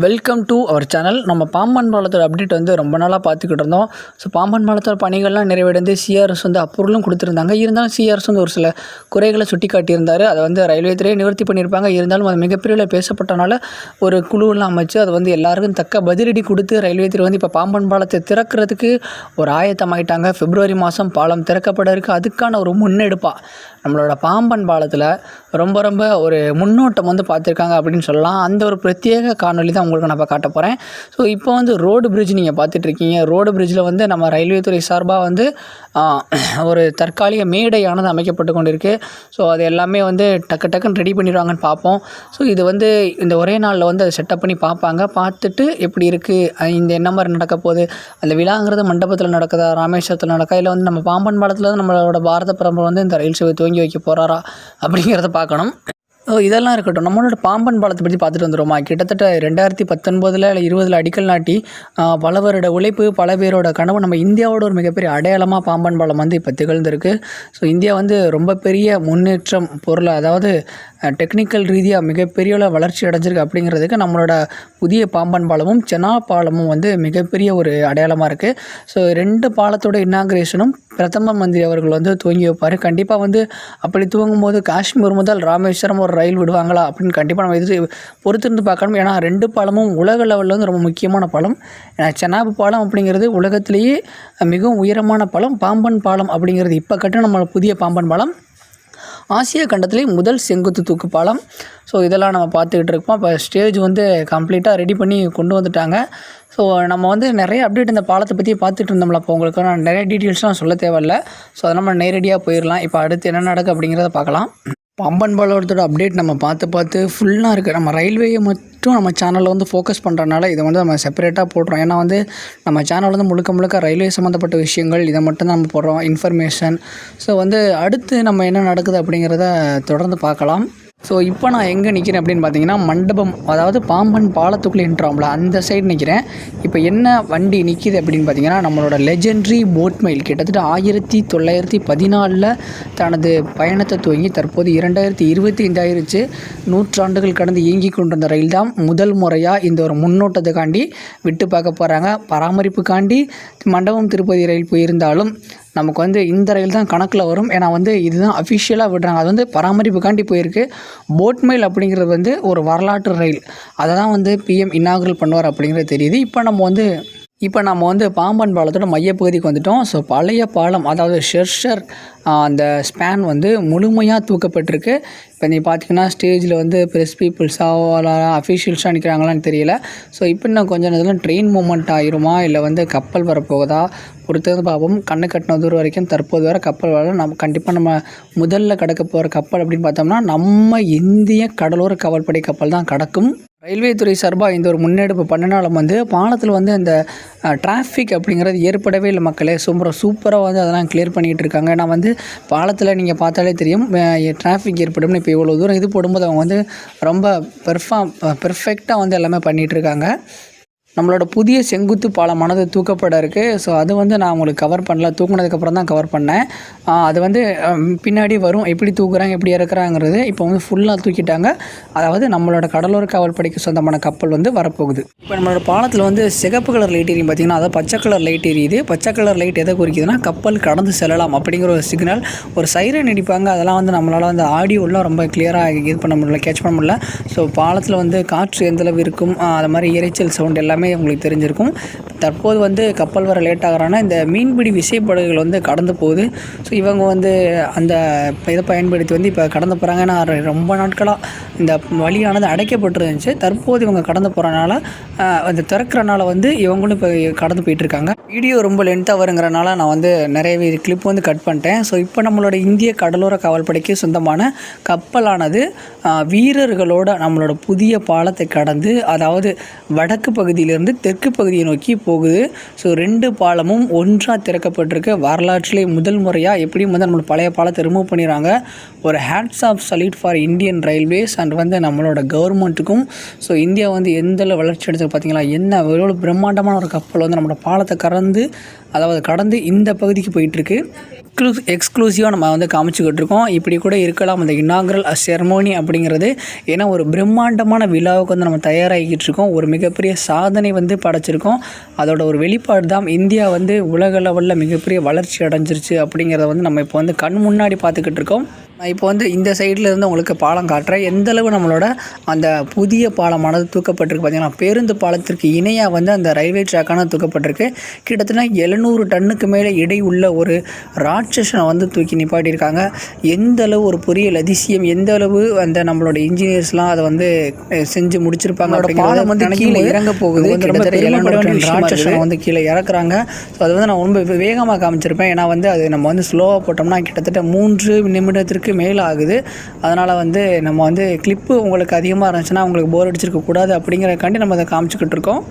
Welcome to our channel நம்ம Pamban பாலத்தோட update வந்து ரொம்ப நாளாக பார்த்துக்கிட்டு இருந்தோம். ஸோ பாம்பன் பாலத்தோட பணிகள்லாம் நிறைவடைந்து சிஆர்எஸ் வந்து அப்பொருளும் கொடுத்துருந்தாங்க. இருந்தாலும் சிஆர்எஸ் வந்து ஒரு சில குறைகளை சுட்டி காட்டியிருந்தார் அதை வந்து ரயில்வே துறையை நிவர்த்தி பண்ணியிருப்பாங்க. இருந்தாலும் அது மிகப்பெரிய பேசப்பட்டனால ஒரு குழுவெல்லாம் அமைச்சு அது வந்து எல்லாருக்கும் தக்க பதிலடி கொடுத்து ரயில்வே துறை வந்து இப்போ பாம்பன் பாலத்தை திறக்கிறதுக்கு ஒரு ஆயத்தமாயிட்டாங்க. பிப்ரவரி மாதம் பாலம் திறக்கப்பட இருக்குது அதுக்கான ஒரு முன்னெடுப்பாக நம்மளோட பாம்பன் பாலத்தில் ரொம்ப ரொம்ப ஒரு முன்னோட்டம் வந்து பார்த்துருக்காங்க அப்படின்னு சொல்லலாம். அந்த ஒரு பிரத்யேக காணொளி தான் உங்களுக்கு நான் இப்போ காட்ட போகிறேன் ஸோ இப்போ வந்து ரோடு பிரிட்ஜ் நீங்கள் பார்த்துட்ருக்கீங்க ரோடு பிரிட்ஜில் வந்து நம்ம ரயில்வே துறை சார்பாக வந்து ஒரு தற்காலிக மேடையானது அமைக்கப்பட்டு கொண்டிருக்கு. ஸோ அது எல்லாமே வந்து டக்கு டக்குன்னு ரெடி பண்ணிடுவாங்கன்னு பார்ப்போம். ஸோ இது வந்து இந்த ஒரே நாளில் வந்து அதை செட்டப் பண்ணி பார்ப்பாங்க. பார்த்துட்டு எப்படி இருக்குது இந்த என்ன மாதிரி நடக்க போகுது அந்த விழாங்கிறது மண்டபத்தில் நடக்குதா ராமேஸ்வரத்தில் நடக்கா இல்லை வந்து நம்ம பாம்பன் பாலத்தில் நம்மளோட பாரத பரம்பரை வந்து இந்த ரயில் சேவை துவங்கி வைக்க போகிறாரா அப்படிங்கிறத பார்க்கணும். ஓ இதெல்லாம் இருக்கட்டும். நம்மளோட பாம்பன் பாலத்தை பற்றி பார்த்துட்டு வந்துருமா கிட்டத்தட்ட ரெண்டாயிரத்தி பத்தொன்பதில் இல்லை இருபதில் அடிக்கல் நாட்டி பல வருட உழைப்பு பல பேரோட கனவு நம்ம இந்தியாவோட ஒரு மிகப்பெரிய அடையாளமாக பாம்பன் பாலம் வந்து இப்போ திகழ்ந்திருக்கு. ஸோ இந்தியா வந்து ரொம்ப பெரிய முன்னேற்றம் பொருள் அதாவது டெக்னிக்கல் ரீதியாக மிகப்பெரிய அளவு வளர்ச்சி அடைஞ்சிருக்கு அப்படிங்கிறதுக்கு நம்மளோட புதிய பாம்பன் பாலமும் சென்னா பாலமும் வந்து மிகப்பெரிய ஒரு அடையாளமாக இருக்குது ஸோ ரெண்டு பாலத்தோட இன்னாகிரேஷனும் பிரதம மந்திரி அவர்கள் வந்து துவங்கி வைப்பார். கண்டிப்பாக வந்து அப்படி துவங்கும் போது காஷ்மீர் முதல் ராமேஸ்வரம் ஒரு ரயில் விடுவாங்களா அப்படின்னு கண்டிப்பாக நம்ம எதிர்த்து பொறுத்திருந்து பார்க்கணும். ஏன்னா ரெண்டு பாலமும் உலக லெவலில் வந்து ரொம்ப முக்கியமான பாலம். ஏன்னா சென்னாபு பாலம் அப்படிங்கிறது உலகத்திலேயே மிகவும் உயரமான பாலம். பாம்பன் பாலம் அப்படிங்கிறது இப்போ கட்டின நம்ம புதிய பாம்பன் பாலம். ஆசியா கண்டத்திலே முதல் செங்குத்து தூக்கு பாலம். ஸோ இதெல்லாம் நம்ம பார்த்துக்கிட்டு இருக்கோம். இப்போ ஸ்டேஜ் வந்து கம்ப்ளீட்டாக ரெடி பண்ணி கொண்டு வந்துட்டாங்க. ஸோ நம்ம வந்து நிறைய அப்டேட் இந்த பாலத்தை பற்றி பார்த்துட்டு இருந்தோம்ல. இப்போ உங்களுக்கு நான் நிறைய டீட்டெயில்ஸ்லாம் சொல்ல தேவையில்ல. ஸோ அதை நம்ம நேரடியாக போயிடலாம் இப்போ அடுத்து என்ன நடக்கு அப்படிங்கிறத பார்க்கலாம். பம்பன் பாலத்தோட அப்டேட் நம்ம பார்த்து பார்த்து ஃபுல்லாக இருக்குது நம்ம ரயில்வேயை மட்டும் நம்ம சேனலில் வந்து ஃபோக்கஸ் பண்ணுறனால இதை வந்து நம்ம செப்பரேட்டாக போடுறோம். ஏன்னா வந்து நம்ம சேனல் வந்து முழுக்க முழுக்க ரயில்வே சம்மந்தப்பட்ட விஷயங்கள் இதை மட்டும் தான் நம்ம போடுறோம் இன்ஃபர்மேஷன் ஸோ வந்து அடுத்து நம்ம என்ன நடக்குது அப்படிங்கிறத தொடர்ந்து பார்க்கலாம். ஸோ இப்போ நான் எங்கே நிற்கிறேன் அப்படின்னு பார்த்தீங்கன்னா மண்டபம் அதாவது பாம்பன் பாலத்துக்குள்ளே நின்றாம்ல அந்த சைடு நிற்கிறேன் இப்போ என்ன வண்டி நிற்கிது அப்படின்னு பார்த்தீங்கன்னா நம்மளோட லெஜெண்ட்ரி போட்மெயில் கிட்டத்தட்ட ஆயிரத்தி தொள்ளாயிரத்தி பதினாலில் தனது பயணத்தை துவங்கி தற்போது இரண்டாயிரத்தி இருபத்தி ஐந்தாயிருச்சு நூற்றாண்டுகள் கடந்து இயங்கி கொண்டிருந்த ரயில் தான் முதல் முறையாக இந்த ஒரு முன்னோட்டத்துக்காண்டி விட்டு பார்க்க போகிறாங்க பராமரிப்புக்காண்டி மண்டபம் திருப்பதி ரயில் போயிருந்தாலும் நமக்கு வந்து இந்த ரயில் தான் கணக்கில் வரும். ஏன்னா வந்து இதுதான் அஃபிஷியலாக விடுறாங்க. அது வந்து பராமரிப்புக்காண்டி போயிருக்கு. போட் மெயில் அப்படிங்கிறது வந்து ஒரு வரலாற்று ரயில். அதை தான் வந்து பிஎம் இன்னாகுரல் பண்ணுவார் அப்படிங்கிறது தெரியுது. இப்போ நம்ம வந்து இப்போ நம்ம வந்து பாம்பன் பாலத்தோட மையப்பகுதிக்கு வந்துட்டோம். ஸோ பழைய பாலம் அதாவது ஷெர்ஷர் அந்த ஸ்பேன் வந்து முழுமையாக தூக்கப்பட்டிருக்கு. இப்போ நீ பார்த்தீங்கன்னா ஸ்டேஜில் வந்து ப்ரெஸ் பீப்புள்ஸாக அஃபிஷியல்ஸாக நிற்கிறாங்களான்னு தெரியல. ஸோ இப்போ இன்னும் கொஞ்சம் நேரத்தில் ட்ரெயின் மூமெண்ட் ஆயிருமா? இல்லை வந்து கப்பல் வரப்போகுதா? பொறுத்தது பார்ப்போம். கண்ணு கட்டின தூரம் வரைக்கும் தற்போது வர கப்பல் வர நம்ம கண்டிப்பாக நம்ம முதல்ல கடக்க போகிற கப்பல் அப்படின்னு பார்த்தோம்னா நம்ம இந்திய கடலோர கவல்படை கப்பல் தான் கடக்கும். ரயில்வே துறை சார்பாக இந்த ஒரு முன்னெடுப்பு பண்ணினாலும் வந்து பாலத்தில் வந்து அந்த டிராஃபிக் அப்படிங்கிறது ஏற்படவே இல்லை மக்களே. சூப்பராக சூப்பராக வந்து அதெல்லாம் கிளியர் பண்ணிகிட்டு இருக்காங்க. நான் வந்து பாலத்தில் நீங்கள் பார்த்தாலே தெரியும் டிராஃபிக் ஏற்படும்னு இப்போ இவ்வளோ தூரம் இது போடும்போது அவங்க வந்து ரொம்ப பெர்ஃபார்ம் பெர்ஃபெக்டாக வந்து எல்லாமே பண்ணிகிட்டு இருக்காங்க. நம்மளோட புதிய செங்குத்து பாலமானது தூக்கப்பட இருக்குது ஸோ அது வந்து நான் உங்களுக்கு கவர் பண்ணல. தூக்குனதுக்கப்புறம் தான் கவர் பண்ணேன். அது வந்து பின்னாடி வரும். எப்படி தூக்குறாங்க எப்படி இறக்குறாங்கிறது இப்போ வந்து ஃபுல்லாக தூக்கிட்டாங்க. அதாவது நம்மளோட கடலோர காவல் படைக்கு சொந்தமான கப்பல் வந்து வரப்போகுது. இப்போ நம்மளோட பாலத்தில் வந்து சிகப்பு கலர் லைட் எரியும். பார்த்தீங்கன்னா அதாவது பச்சை கலர் லைட் எரியுது. பச்சை கலர் லைட் எதை குறிக்குதுன்னா கப்பல் கடந்து செல்லலாம் அப்படிங்கிற ஒரு சிக்னல் ஒரு சைரன் அடிப்பாங்க. அதெல்லாம் வந்து நம்மளால் வந்து ஆடியோலாம் ரொம்ப கிளியராக இது பண்ண முடியல கேட்ச் பண்ண முடியல. ஸோ பாலத்தில் வந்து காற்று எந்தளவு இருக்கும்? அது மாதிரி இரைச்சல் சவுண்ட் எல்லாமே உங்களுக்கு தெரிஞ்சிருக்கும். தற்போது வந்து கப்பல் வர லேட் ஆகிறான்னா இந்த மீன்பிடி விசைப்படகுகள் வந்து கடந்து போகுது. ஸோ இவங்க வந்து அந்த இதை பயன்படுத்தி வந்து இப்போ கடந்து போகிறாங்க ஏன்னா ரொம்ப நாட்களாக இந்த வழியானது அடைக்கப்பட்டிருந்துச்சு. தற்போது இவங்க கடந்து போகிறனால அந்த திறக்கிறனால வந்து இவங்களும் இப்போ கடந்து போயிட்டுருக்காங்க. வீடியோ ரொம்ப லென்த்தாக வருங்கிறனால நான் வந்து நிறையவே கிளிப் வந்து கட் பண்ணிட்டேன். ஸோ இப்போ நம்மளோட இந்திய கடலோர காவல்படைக்கு சொந்தமான கப்பலானது வீரர்களோட நம்மளோட புதிய பாலத்தை கடந்து அதாவது வடக்கு பகுதியில் பகுதியிலிருந்து தெற்கு பகுதியை நோக்கி போகுது. ஸோ ரெண்டு பாலமும் ஒன்றாக திறக்கப்பட்டிருக்கு. வரலாற்றிலே முதல் முறையாக எப்படியும் வந்து நம்மளோட பழைய பாலத்தை ரிமூவ் பண்ணிடுறாங்க. ஒரு hats off salute for Indian railways and வந்து நம்மளோட கவர்மெண்ட்டுக்கும் ஸோ இந்தியா வந்து எந்த அளவு வளர்ச்சி அடைஞ்சது பார்த்தீங்களா? என்ன எவ்வளோ பிரம்மாண்டமான ஒரு கப்பல் வந்து நம்மளோட பாலத்தை கறந்து அதாவது கடந்து இந்த பகுதிக்கு போயிட்டுருக்கு. எக்ஸ்க்ளூ எக்ஸ்க்ளூசிவாக நம்ம வந்து காமிச்சிக்கிட்டு இருக்கோம் இப்படி கூட இருக்கலாம். அந்த இன்னாகரல் செரமோனி அப்படிங்கிறது ஏன்னா ஒரு பிரம்மாண்டமான விழாவுக்கு வந்து நம்ம தயாராகிக்கிட்டு இருக்கோம் ஒரு மிகப்பெரிய சாதனை வந்து படைச்சிருக்கோம். அதோட ஒரு வெளிப்பாடு தான் இந்தியா வந்து உலக லெவலில் மிகப்பெரிய வளர்ச்சி அடைஞ்சிருச்சு அப்படிங்கிறத வந்து நம்ம இப்போ வந்து கண் முன்னாடி பார்த்துக்கிட்டு இருக்கோம் நான் இப்போ வந்து இந்த சைடில் இருந்து உங்களுக்கு பாலம் காட்டுறேன். எந்த அளவு நம்மளோட அந்த புதிய பாலமானது தூக்கப்பட்டிருக்கு பார்த்தீங்கன்னா பேருந்து பாலத்திற்கு இணையாக வந்து அந்த ரயில்வே ட்ராக்கான தூக்கப்பட்டிருக்கு. கிட்டத்தட்ட எழுநூறு டன்னுக்கு மேலே எடை உள்ள ஒரு ராட்சசனை வந்து தூக்கி நிப்பாட்டியிருக்காங்க. எந்த அளவு ஒரு பொறியியல் அதிசயம் எந்த அளவு அந்த நம்மளோட இன்ஜினியர்ஸ்லாம் அதை வந்து செஞ்சு முடிச்சிருப்பாங்க அப்படிங்கிறது வந்து கீழே இறங்க போகுது. கிட்டத்தட்ட எழுநூறு ராட்சசனை வந்து கீழே இறக்குறாங்க. ஸோ அது வந்து நான் ரொம்ப வேகமாக காமிச்சிருப்பேன். ஏன்னா வந்து அது நம்ம வந்து ஸ்லோவாக போட்டோம்னா கிட்டத்தட்ட மூன்று நிமிடத்திற்கு மேலே ஆகுது. அதனால் வந்து நம்ம வந்து கிளிப்பு உங்களுக்கு அதிகமாக இருந்துச்சுன்னா உங்களுக்கு போர் அடிச்சிருக்க கூடாது அப்படிங்கிறக்காண்டி நம்ம அதை காமிச்சிக்கிட்டு இருக்கோம்.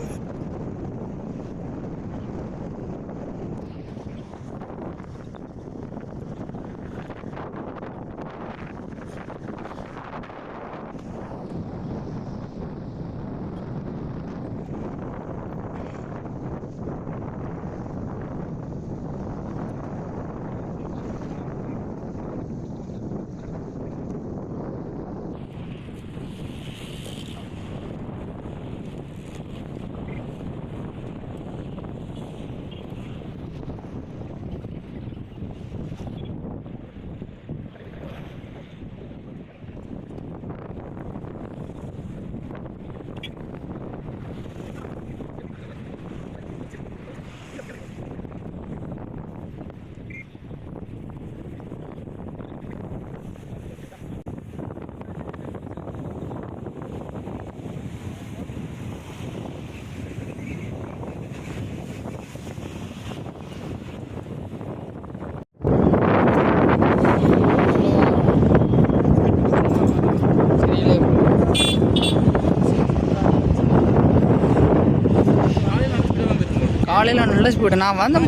காலையில் நல்ல ஸ்பீடு நான் வந்து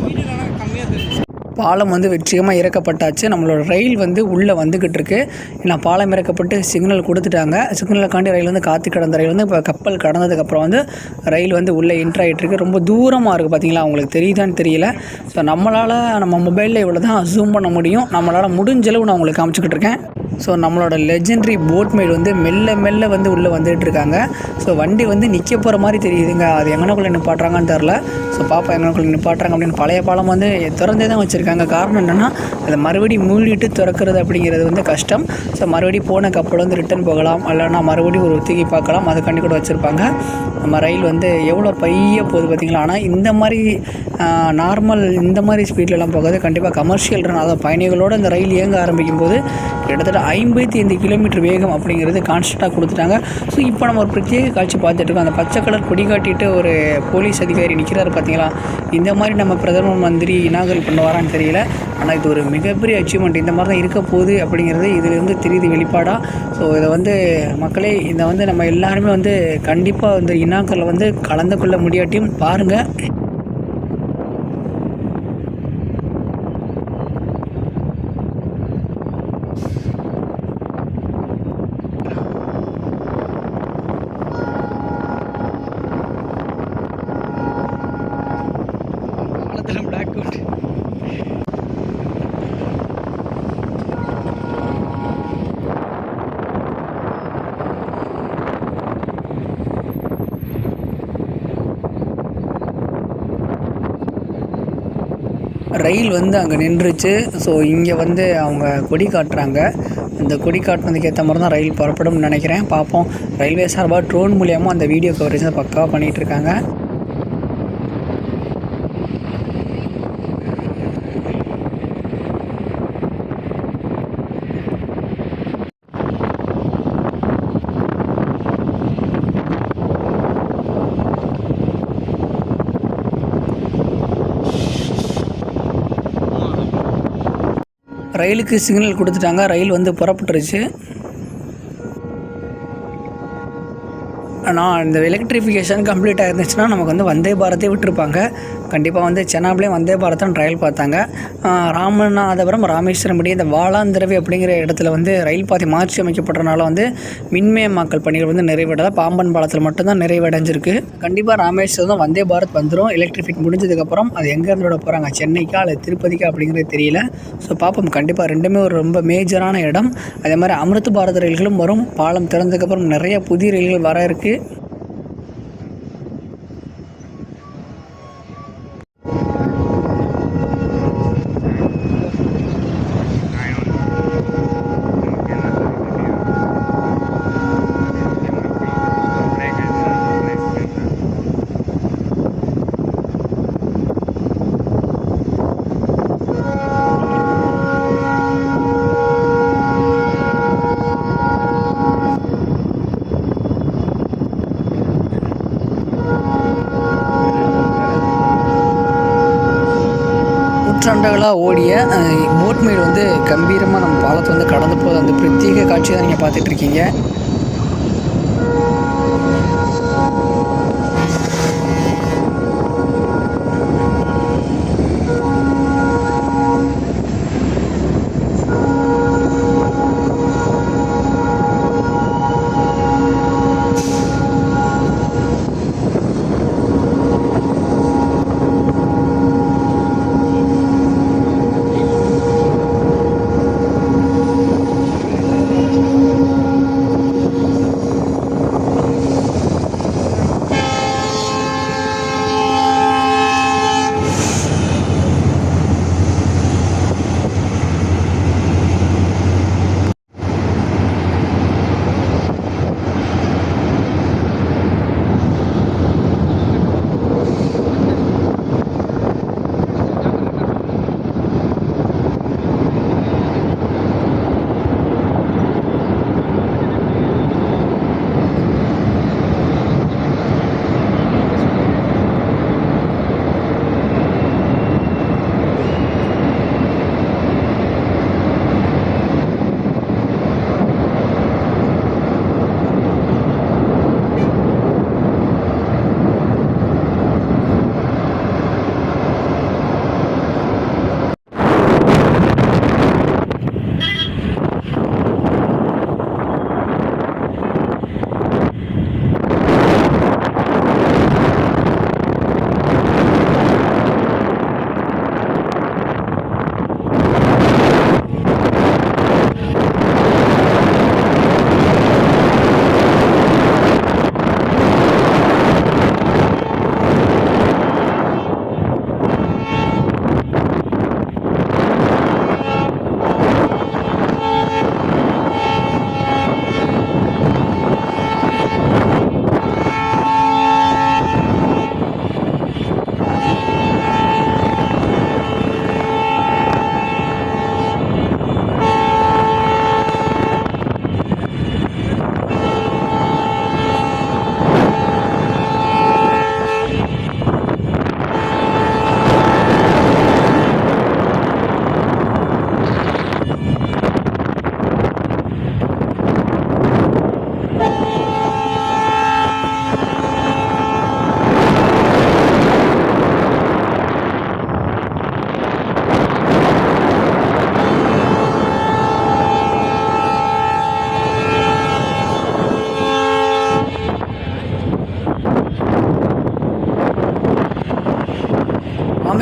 பாலம் வந்து வெற்றிகரமாக இறக்கப்பட்டாச்சு. நம்மளோட ரயில் வந்து உள்ளே வந்துக்கிட்டு இருக்கு. ஏன்னா பாலம் இறக்கப்பட்டு சிக்னல் கொடுத்துட்டாங்க. சிக்னலுக்காண்டி ரயில் வந்து காத்து கிடந்த ரயில் வந்து இப்போ கப்பல் கடந்ததுக்கப்புறம் வந்து ரயில் வந்து உள்ளே என்ட்ரு இருக்கு. ரொம்ப தூரமாக இருக்குது பார்த்தீங்களா உங்களுக்கு தெரியுதான்னு தெரியல. ஸோ நம்மளால் நம்ம மொபைலில் இவ்வளோ தான் ஜூம் பண்ண முடியும். நம்மளால் முடிஞ்ச அளவு நான் உங்களுக்கு காமிச்சிக்கிட்டு இருக்கேன். ஸோ நம்மளோட லெஜெண்ட்ரி போட்மேட் வந்து மெல்ல மெல்ல வந்து உள்ளே வந்துகிட்டு இருக்காங்க. ஸோ வண்டி வந்து நிற்க போகிற மாதிரி தெரியுதுங்க. அது எங்கனக்குள்ளே நிப்பாட்டுறாங்கன்னு தெரில ஸோ பாப்பா எங்கனக்குள்ளே நிப்பாட்டுறாங்க அப்படின்னு பழைய பாலம் வந்து திறந்தே தான் வச்சுருக்காங்க காரணம் என்னென்னா அதை மறுபடியும் மூடிட்டு திறக்கிறது அப்படிங்கிறது வந்து கஷ்டம். ஸோ மறுபடியும் போன கப்பல் வந்து ரிட்டன் போகலாம். இல்லைன்னா மறுபடியும் ஒரு தூக்கி பார்க்கலாம். அதுக்காண்டி கூட வச்சுருப்பாங்க. நம்ம ரயில் வந்து எவ்வளோ பைய போகுது பார்த்திங்களா? ஆனால் இந்த மாதிரி நார்மல் இந்த மாதிரி ஸ்பீட்லலாம் போகாது. கண்டிப்பாக கமர்ஷியல் ரன் அதாவது பயணிகளோடு அந்த ரயில் இயங்க ஆரம்பிக்கும் போது கிட்டத்தட்ட ஐம்பத்தி ஐந்து கிலோமீட்டர் வேகம் அப்படிங்கிறது கான்ஸ்டண்ட்டாக கொடுத்துட்டாங்க. ஸோ இப்போ நம்ம ஒரு பிரத்யேக காட்சி பார்த்துட்டு இருக்கோம். அந்த பச்சை கலர் கொடி காட்டிட்டு ஒரு போலீஸ் அதிகாரி நிற்கிறாரு பார்த்தீங்களா? இந்த மாதிரி நம்ம பிரதம மந்திரி இனாகல் பண்ண வரான்னு தெரியல. ஆனால் இது ஒரு மிகப்பெரிய அச்சீவ்மெண்ட் இந்த மாதிரி தான் இருக்க போகுது அப்படிங்கிறது இதிலிருந்து தெரியுது வெளிப்பாடாக ஸோ இதை வந்து மக்களே இதை வந்து நம்ம எல்லாருமே வந்து கண்டிப்பாக இந்த இனாக்களை வந்து கலந்து கொள்ள முடியாட்டியும் பாருங்கள் ரயில் வந்து அங்கே நின்றுச்சு. ஸோ இங்கே வந்து அவங்க கொடி காட்டுறாங்க. அந்த கொடி காட்டுனதுக்கு ஏற்ற மாதிரி தான் ரயில் புறப்படும்னு நினைக்கிறேன். பார்ப்போம். ரயில்வே சார்பாக ட்ரோன் மூலியமாக அந்த வீடியோ கவரேஜ் பக்காவாக பண்ணிகிட்டு ரயிலுக்கு சிக்னல் கொடுத்துட்டாங்க. ரயில் வந்து புறப்பட்டுருச்சு. நான் இந்த எலக்ட்ரிஃபிகேஷன் கம்ப்ளீட் ஆயிருந்துச்சுன்னா நமக்கு வந்து வந்தே பாரத்தே விட்டுருப்பாங்க. கண்டிப்பாக வந்து சென்னாப்லேயும் வந்தே பாரத் ட்ரையல் பார்த்தாங்க. ராமநாதபுரம் ராமேஸ்வரம் இந்த வாளாந்திரவி அப்படிங்கிற இடத்துல வந்து ரயில் பாதை மாற்றி அமைக்கப்படுறனால வந்து மின்மயமாக்கல் பணிகள் வந்து நிறைவடைல பாம்பன் பாலத்தில் மட்டும்தான் நிறைவடைஞ்சிருக்கு. கண்டிப்பாக ராமேஸ்வரம் தான் வந்தே பாரத் வந்துடும் எலக்ட்ரிஃபிக் முடிஞ்சதுக்கப்புறம் அது எங்கேருந்து விட போகிறாங்க சென்னைக்கா அல்லது திருப்பதிக்கா அப்படிங்கிறது தெரியல. ஸோ பார்ப்போம். கண்டிப்பாக ரெண்டுமே ஒரு ரொம்ப மேஜரான இடம். அதே மாதிரி அமிர்த பாரத் ரயில்களும் வரும். பாலம் திறந்ததுக்கப்புறம் நிறைய புதிய ரயில்கள் வர இருக்குது நூற்றாண்டுகளாக ஓடிய போட் வந்து கம்பீரமாக நம்ம பாலத்தை வந்து கடந்து போகுது. அந்த பிரத்யேக காட்சி தான் நீங்கள் பார்த்துட்ருக்கீங்க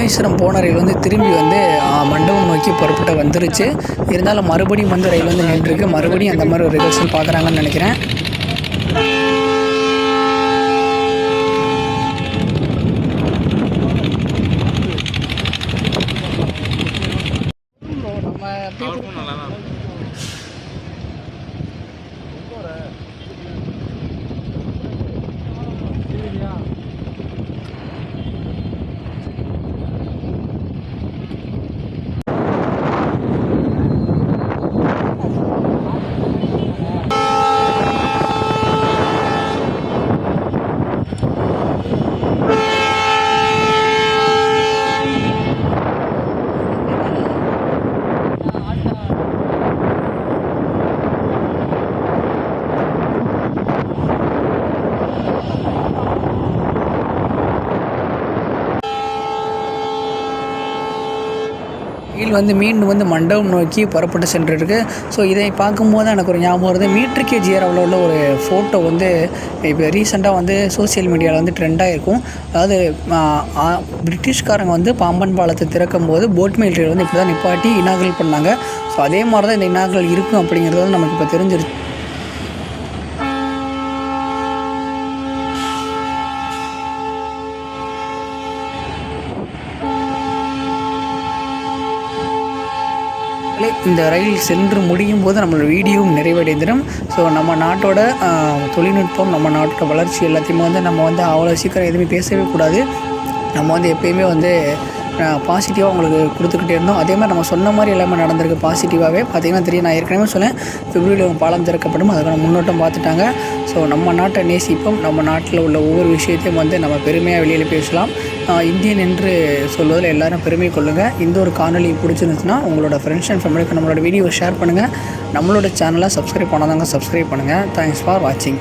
ராமேஸ்வரம் போன ரயில் வந்து திரும்பி வந்து மண்டபம் நோக்கி புறப்பட்டு வந்துருச்சு. இருந்தாலும் மறுபடியும் வந்து ரயில் வந்து நின்றுருக்கு. மறுபடியும் அந்த மாதிரி ஒரு ரிகர்சல் பார்க்குறாங்கன்னு நினைக்கிறேன். வந்து மீண்டும் வந்து மண்டபம் நோக்கி புறப்பட்டு சென்றிருக்கு. ஸோ இதை பார்க்கும்போது எனக்கு ஒரு ஞாபகம் வருது. மீட்ரு கே ஜிஆர்வில் உள்ள ஒரு ஃபோட்டோ வந்து இப்போ ரீசெண்டாக வந்து சோஷியல் மீடியாவில் வந்து ட்ரெண்டாக இருக்கும் அதாவது பிரிட்டிஷ்காரங்க வந்து பாம்பன் பாலத்தை திறக்கும் போது போட் மெயில் ரயில் வந்து இப்படி தான் நிப்பாட்டி இனாகல் பண்ணாங்க. ஸோ அதே மாதிரி தான் இந்த இனாகல் இருக்கும் அப்படிங்கிறது வந்து நமக்கு இப்போ தெரிஞ்சிருச்சு இந்த ரயில் சென்று முடியும் போது நம்மளோட வீடியோவும் நிறைவடைந்திடும். ஸோ நம்ம நாட்டோட தொழில்நுட்பம் நம்ம நாட்டோட வளர்ச்சி எல்லாத்தையுமே வந்து நம்ம வந்து அவ்வளோ சீக்கிரம் எதுவுமே பேசவே கூடாது. நம்ம வந்து எப்பயுமே வந்து பாசிட்டிவாக உங்களுக்கு கொடுத்துக்கிட்டே இருந்தோம். அதே மாதிரி நம்ம சொன்ன மாதிரி எல்லாமே நடந்திருக்கு பாசிட்டிவாகவே பார்த்தீங்கன்னா தெரியும். நான் ஏற்கனவே சொன்னேன். பிப்ரவரியில் பாலம் திறக்கப்படும். அதுக்கான முன்னோட்டம் பார்த்துட்டாங்க. ஸோ நம்ம நாட்டை நேசிப்போம். நம்ம நாட்டில் உள்ள ஒவ்வொரு விஷயத்தையும் வந்து நம்ம பெருமையாக வெளியில் பேசலாம். இந்தியன் என்று சொல்வதில் எல்லாரும் பெருமை கொள்ளுங்கள் இந்த ஒரு காணொலி பிடிச்சிருந்துச்சுன்னா உங்களோட ஃப்ரெண்ட்ஸ் அண்ட் ஃபேமிலிக்கு நம்மளோட வீடியோ ஷேர் பண்ணுங்கள் நம்மளோட சேனலை சப்ஸ்கிரைப் பண்ணாதாங்க சப்ஸ்கிரைப் பண்ணுங்கள் தேங்க்ஸ் ஃபார் வாட்சிங்